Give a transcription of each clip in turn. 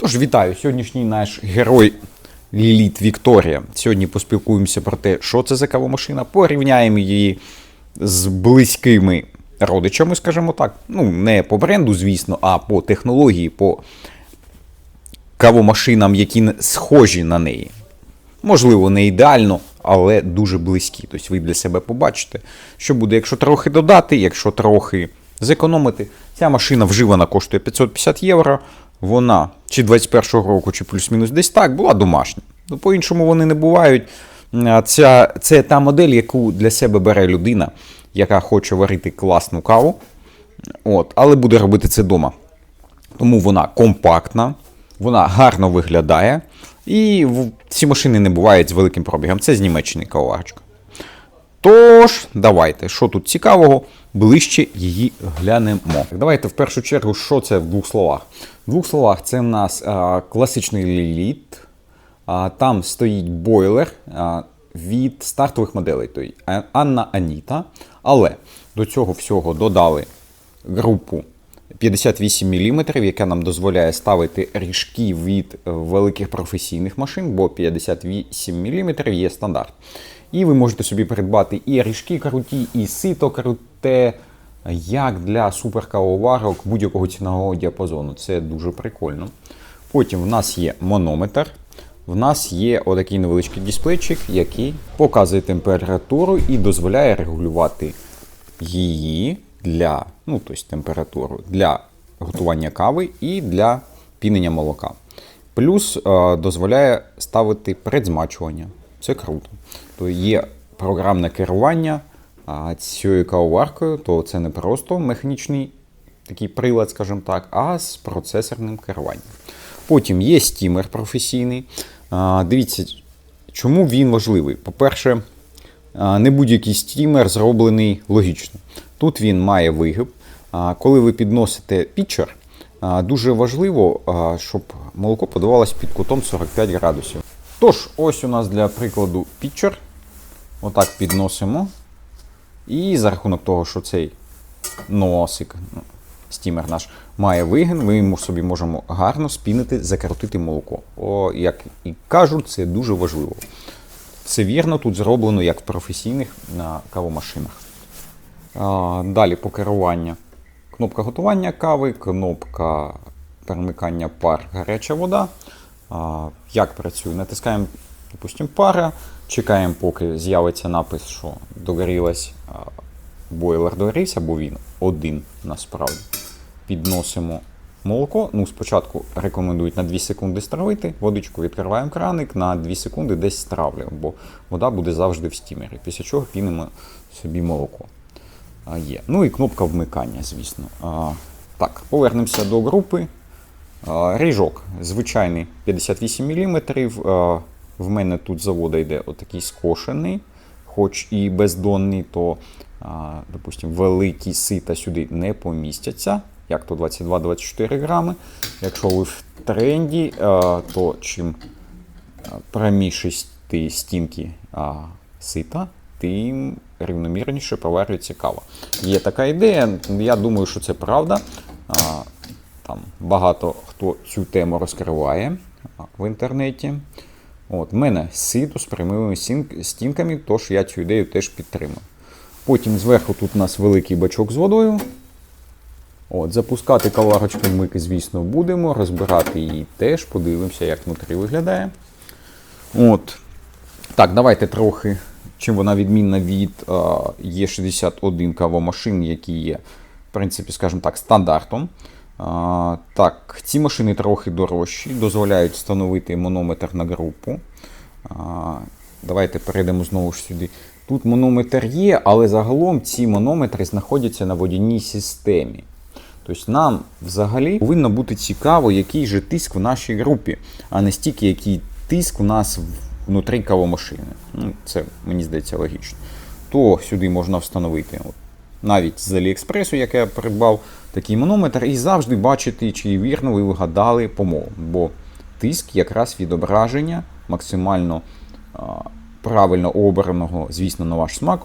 Тож вітаю, сьогоднішній наш герой Ліліт Вікторія. Сьогодні поспілкуємося про те, що це за кавомашина, порівняємо її з близькими родичами, скажімо так. Ну, не по бренду, звісно, а по технології, по кавомашинам, які схожі на неї. Можливо, не ідеально, але дуже близькі. Тобто ви для себе побачите, що буде, якщо трохи додати, якщо трохи зекономити. Ця машина вживана коштує 550 євро. Вона чи 21-го року, чи плюс-мінус десь так, була домашня. Ну, по-іншому вони не бувають. Ця, це та модель, яку для себе бере людина, яка хоче варити класну каву, от, але буде робити це вдома. Тому вона компактна, вона гарно виглядає. І ці машини не бувають з великим пробігом. Це з Німеччини кавоварочка. Тож, давайте, що тут цікавого, ближче її глянемо. Давайте в першу чергу, що це в двох словах. В двох словах, це в нас а, класичний ліліт. А, там стоїть бойлер а, від стартових моделей, А- Анна Аніта. Але до цього всього додали групу 58 мм, яка нам дозволяє ставити ріжки від е, великих професійних машин, бо 58 мм є стандарт. І ви можете собі придбати і ріжки круті, і сито круте, як для суперкавоварок будь-якого цінового діапазону. Це дуже прикольно. Потім в нас є монометр. В нас є отакий невеличкий дисплейчик, який показує температуру і дозволяє регулювати її для, ну, тобто температуру для готування кави і для пінення молока. Плюс е, дозволяє ставити предзмачування. Це круто. То є програмне керування цією кавоваркою, то це не просто механічний такий прилад, скажімо так, а з процесорним керуванням. Потім є стімер професійний. Дивіться, чому він важливий? По-перше, не будь-який стімер зроблений логічно. Тут він має вигиб. Коли ви підносите пітчер, дуже важливо, щоб молоко подавалось під кутом 45 градусів. Тож, ось у нас для прикладу пітчер. Отак підносимо. І за рахунок того, що цей носик, ну, стімер наш, має вигин, ми йому собі можемо гарно спінити, закрутити молоко. О, як і кажуть, це дуже важливо. Все вірно, тут зроблено як в професійних на кавомашинах. А, далі по керуванню. Кнопка готування кави, кнопка перемикання пар, гаряча вода. Як працює? Натискаємо, допустимо, пара, чекаємо, поки з'явиться напис, що догорілась, бойлер догорівся, бо він один насправді. Підносимо молоко. Ну, спочатку рекомендують на 2 секунди стравити, водичку відкриваємо краник, на 2 секунди десь стравлюємо, бо вода буде завжди в стімері. Після чого пінимо собі молоко. Є. Ну і кнопка вмикання, звісно. Так, повернемося до групи. Ріжок звичайний 58 мм. В мене тут завода йде отакий скошений, хоч і бездонний, то, а, допустимо, великі сита сюди не помістяться, як то 22-24 грами. Якщо ви в тренді, то чим а, пряміші стінки сита, тим рівномірніше проварюється кава. Є така ідея, я думаю, що це правда. Там багато хто цю тему розкриває в інтернеті. От, мене сито з прямими стінками, тож я цю ідею теж підтримую. Потім зверху тут у нас великий бачок з водою. От, запускати каварочку ми, звісно, будемо, розбирати її теж, подивимося, як внутрі виглядає. От. Так, давайте трохи, чим вона відмінна від е, Е61 кавомашин, які є, в принципі, скажімо так, стандартом. Так, ці машини трохи дорожчі, дозволяють встановити монометр на групу. Давайте перейдемо знову ж сюди. Тут монометр є, але загалом ці манометри знаходяться на водяній системі. Тобто нам взагалі повинно бути цікаво, який же тиск в нашій групі, а не стільки, який тиск у нас внутрі кавомашини. Ну, це мені здається логічно. То сюди можна встановити навіть з Аліекспресу, як я придбав, такий манометр, і завжди бачити, чи вірно ви вгадали помол. Бо тиск якраз відображення максимально правильно обраного, звісно, на ваш смак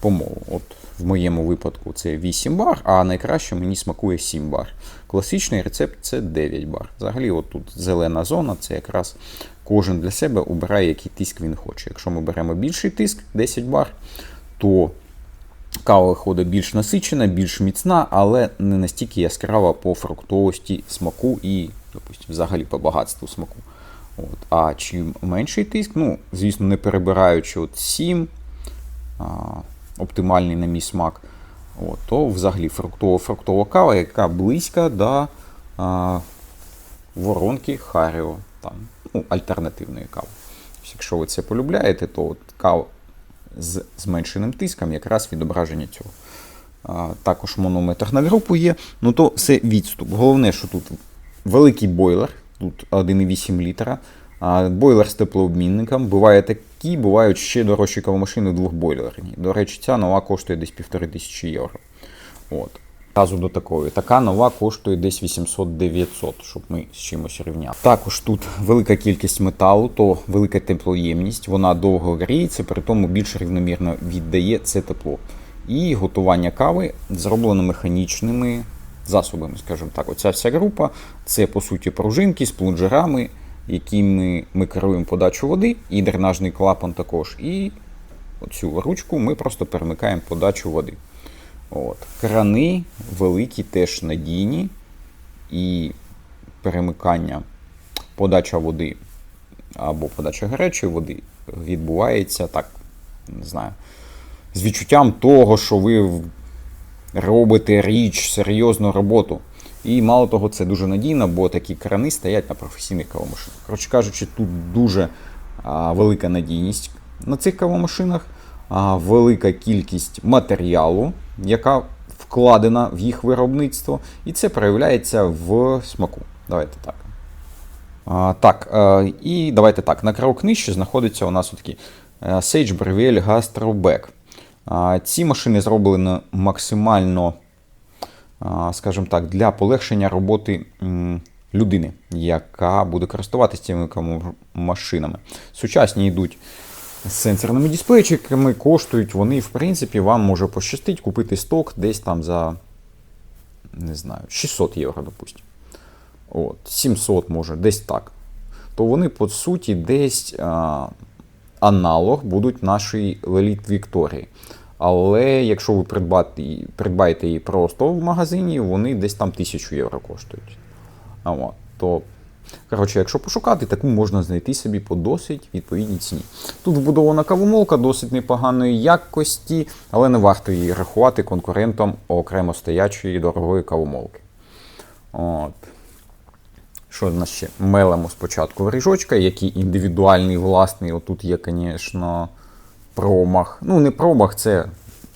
помолу. От в моєму випадку це 8 бар, а найкраще мені смакує 7 бар. Класичний рецепт це 9 бар. Взагалі, от тут зелена зона, це якраз кожен для себе обирає, який тиск він хоче. Якщо ми беремо більший тиск, 10 бар, то кава виходить більш насичена, більш міцна, але не настільки яскрава по фруктовості смаку і, допустим, взагалі по багатству смаку. От. А чим менший тиск, ну, звісно, не перебираючи от 7, а, оптимальний на мій смак, от, то взагалі фруктово-фруктова кава, яка близька до а, воронки Харіо, там, ну, альтернативної кави. Якщо ви це полюбляєте, то от кава з зменшеним тиском якраз відображення цього. А, також монометр на групу є, ну то все відступ. Головне, що тут великий бойлер, тут 1,8 літра. А бойлер з теплообмінником. Буває такі, бувають ще дорожчі кавомашини двохбойлерні. До речі, ця нова коштує десь півтори тисячі євро. От. Разу до такої. Така нова коштує десь 800-900, щоб ми з чимось рівняли. Також тут велика кількість металу, то велика теплоємність, вона довго гріється, при тому більш рівномірно віддає це тепло. І готування кави зроблено механічними засобами, скажімо так. Оця вся група це по суті пружинки з плунжерами, якими ми керуємо подачу води, і дренажний клапан також. І оцю ручку ми просто перемикаємо подачу води. От. Крани великі, теж надійні, і перемикання подача води або подача гарячої води відбувається так, не знаю, з відчуттям того, що ви робите річ, серйозну роботу. І мало того, це дуже надійно, бо такі крани стоять на професійних кавомашинах. Коротше кажучи, тут дуже а, велика надійність на цих кавомашинах, велика кількість матеріалу, яка вкладена в їх виробництво, і це проявляється в смаку. Давайте так. А, так, е, і давайте так. На крок нижче знаходиться у нас такі Sage Brevel Gastroback. Ці машини зроблені максимально, скажімо так, для полегшення роботи людини, яка буде користуватися цими машинами. Сучасні йдуть з сенсорними дисплейчиками, коштують вони, в принципі, вам може пощастить купити сток десь там за не знаю, 600 євро, допустимо. От, 700 може, десь так. То вони, по суті, десь а, аналог будуть нашої Леліт Вікторії. Але якщо ви придбати, придбаєте її просто в магазині, вони десь там 1000 євро коштують. А, от, то, коротше, якщо пошукати, таку можна знайти собі по досить відповідній ціні. Тут вбудована кавомолка досить непоганої якості, але не варто її рахувати конкурентом окремо стоячої дорогої кавомолки. От. Що в нас ще? Мелемо спочатку виріжочка, який індивідуальний, власний. Отут є, звісно, промах. Ну, не промах, це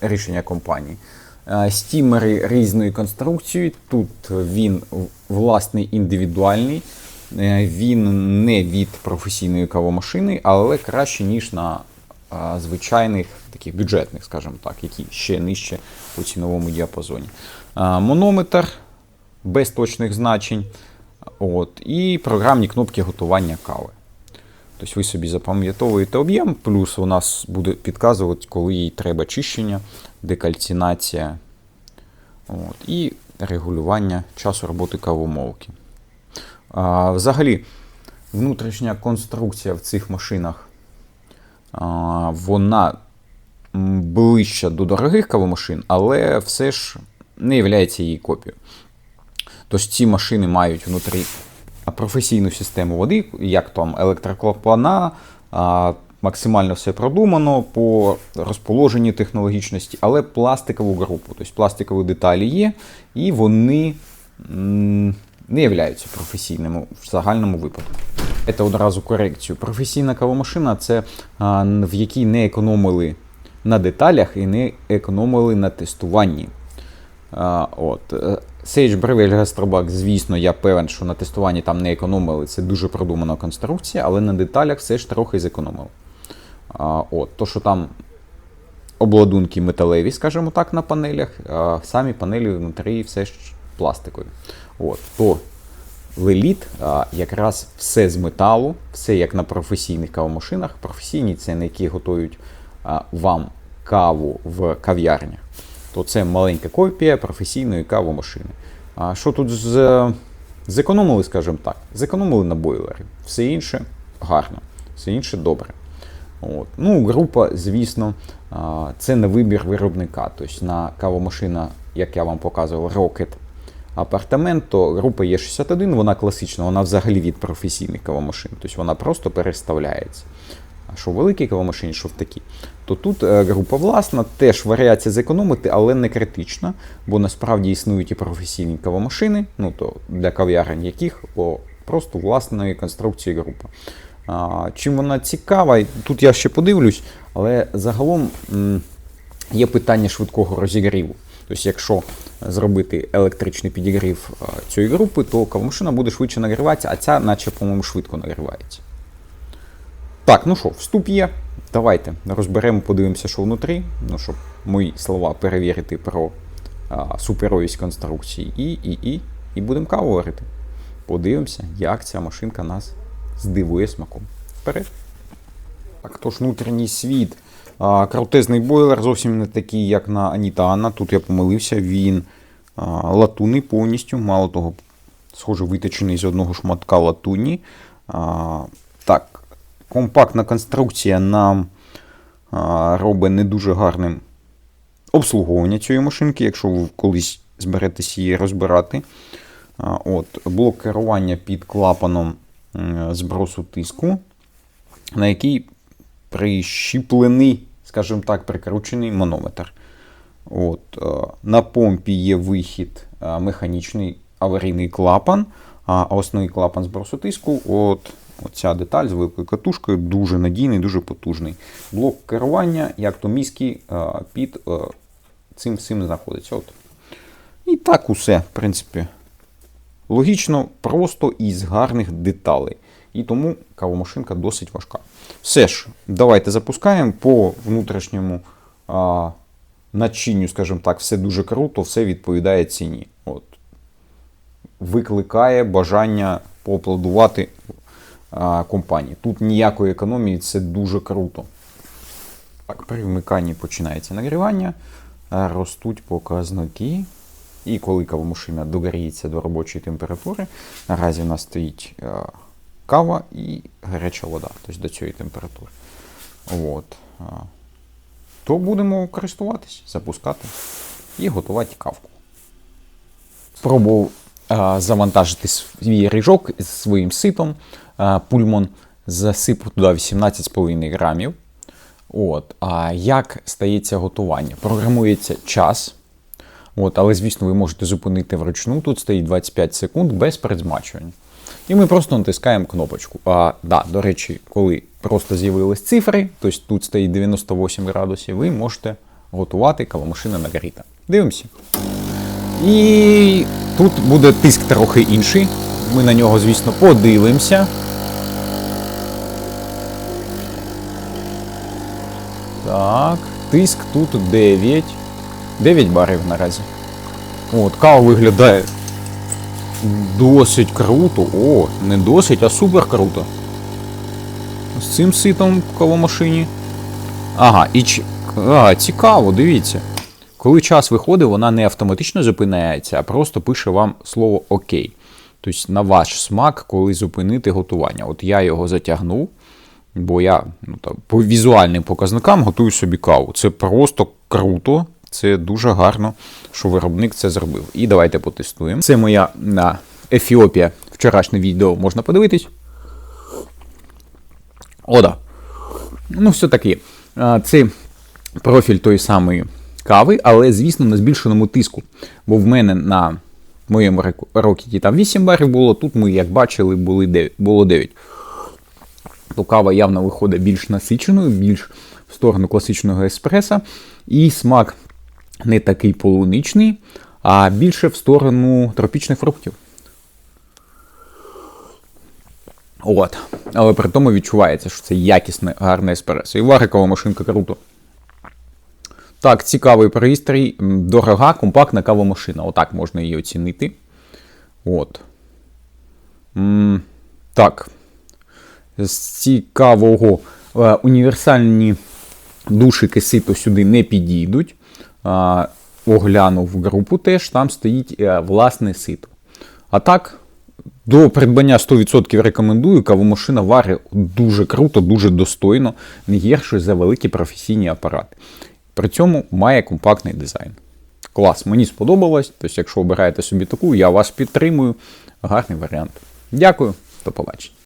рішення компанії. Е, Стімери різної конструкції. Тут він власний індивідуальний. Е, Він не від професійної кавомашини, але краще, ніж на е, звичайних таких бюджетних, скажімо так, які ще нижче по ціновому діапазоні. Е, Монометр без точних значень. От, і програмні кнопки готування кави. Тобто ви собі запам'ятовуєте об'єм, плюс у нас буде підказувати, коли їй треба чищення, декальцинація от, і регулювання часу роботи кавомолки. Взагалі, внутрішня конструкція в цих машинах вона ближча до дорогих кавомашин, але все ж не є її копією. Тож ці машини мають внутрі професійну систему води, як там електроклапана, максимально все продумано по розположенні технологічності, але пластикову групу, тобто пластикові деталі є, і вони не являються професійними в загальному випадку. Це одразу корекцію. Професійна кавомашина це а, в якій не економили на деталях і не економили на тестуванні. А, от. Sage Breville Gastroback, звісно, я певен, що на тестуванні там не економили. Це дуже продумана конструкція, але на деталях все ж трохи зекономили. А, от, То, що там обладунки металеві, скажімо так, на панелях, а самі панелі внутрі все ж пластикові. От, то Леліт якраз все з металу, все як на професійних кавомашинах. Професійні це на які готують а, вам каву в кав'ярнях, то це маленька копія професійної кавомашини. А що тут з, зекономили, скажімо так? Зекономили на бойлері. Все інше гарно, все інше добре. От. Ну, група, звісно, це на вибір виробника. Тобто на кавомашина, як я вам показував, Rocket апартамент, то група Е61, вона класична, вона взагалі від професійних кавомашин. Тобто вона просто переставляється. А що в великій кавомашині, що в такій. То тут е, група власна, теж варіація зекономити, але не критична, бо насправді існують і професійні кавомашини, ну то для кав'ярень яких о, просто власної конструкції група. А, чим вона цікава, тут я ще подивлюсь, але загалом є питання швидкого розігріву. Тобто, якщо зробити електричний підігрів цієї групи, то кавомашина буде швидше нагріватися, а ця, наче, по-моєму, швидко нагрівається. Так, ну що, вступ є. Давайте розберемо, подивимося, що внутрі. Ну, щоб мої слова перевірити про а, суперовість конструкції. І, і, і, і будемо каву варити. Подивимося, як ця машинка нас здивує смаком. Вперед. Так, тож внутрішній світ. Крутезний бойлер зовсім не такий, як на Аніта Анна. Тут я помилився, він латунний повністю. Мало того, схоже, виточений з одного шматка латуні. Так, компактна конструкція нам робить не дуже гарним обслуговування цієї машинки, якщо ви колись зберетесь її розбирати. От, блок керування під клапаном збросу тиску, на який прищіплений, скажімо так, прикручений манометр. От, е, на помпі є вихід е, механічний аварійний клапан, а основний клапан збросу тиску. От, Оця деталь з великою катушкою дуже надійний, дуже потужний. Блок керування, як то міський, е, під цим всім знаходиться. От. І так усе, в принципі, логічно, просто і з гарних деталей. І тому кавомашинка досить важка. Все ж, давайте запускаємо по внутрішньому а, начинню, скажімо так, все дуже круто, все відповідає ціні. От. Викликає бажання поаплодувати а, компанії. Тут ніякої економії, це дуже круто. Так, при вмиканні починається нагрівання, ростуть показники. І коли кавомашина догріється до робочої температури, наразі в нас стоїть кава і гаряча вода, тобто до цієї температури. От. То будемо користуватись, запускати і готувати кавку. Спробував завантажити свій ріжок з своїм ситом. Пульмон засипав туди 18,5 грамів. От. А як стається готування? Програмується час. От, але, звісно, ви можете зупинити вручну. Тут стоїть 25 секунд без передзмачування. І ми просто натискаємо кнопочку. А, да, До речі, коли просто з'явились цифри, тобто тут стоїть 98 градусів, ви можете готувати кавомашина нагріта. Дивимося. І тут буде тиск трохи інший. Ми на нього, звісно, подивимося. Так, тиск тут 9. 9 барів наразі. От, кава виглядає досить круто. О, не досить, а супер круто. З цим ситом в кавомашині. Ага, і ч... а, цікаво, дивіться. Коли час виходить, вона не автоматично зупиняється, а просто пише вам слово ОК. Тобто на ваш смак, коли зупинити готування. От я його затягнув, бо я ну, там, по візуальним показникам готую собі каву. Це просто круто. Це дуже гарно, що виробник це зробив. І давайте потестуємо. Це моя на Ефіопія вчорашнє відео можна подивитись. О, да. Ну, все таки. Це профіль той самої кави, але, звісно, на збільшеному тиску. Бо в мене на моєму рокеті там 8 барів було, тут ми, як бачили, були 9, було 9. То кава явно виходить більш насиченою, більш в сторону класичного еспреса. І смак не такий полуничний, а більше в сторону тропічних фруктів. От. Але при тому відчувається, що це якісне, гарне еспресо. І варикова машинка круто. Так, цікавий пристрій, дорога, компактна кавомашина. Отак можна її оцінити. От. М -м так. З цікавого е, універсальні Душики сито сюди не підійдуть. Оглянув групу теж, там стоїть е, власне сито. А так, до придбання 100% рекомендую. Кавомашина варить дуже круто, дуже достойно, не гірше за великі професійні апарати. При цьому має компактний дизайн. Клас, мені сподобалось. Тобто, якщо обираєте собі таку, я вас підтримую. Гарний варіант. Дякую, до побачення.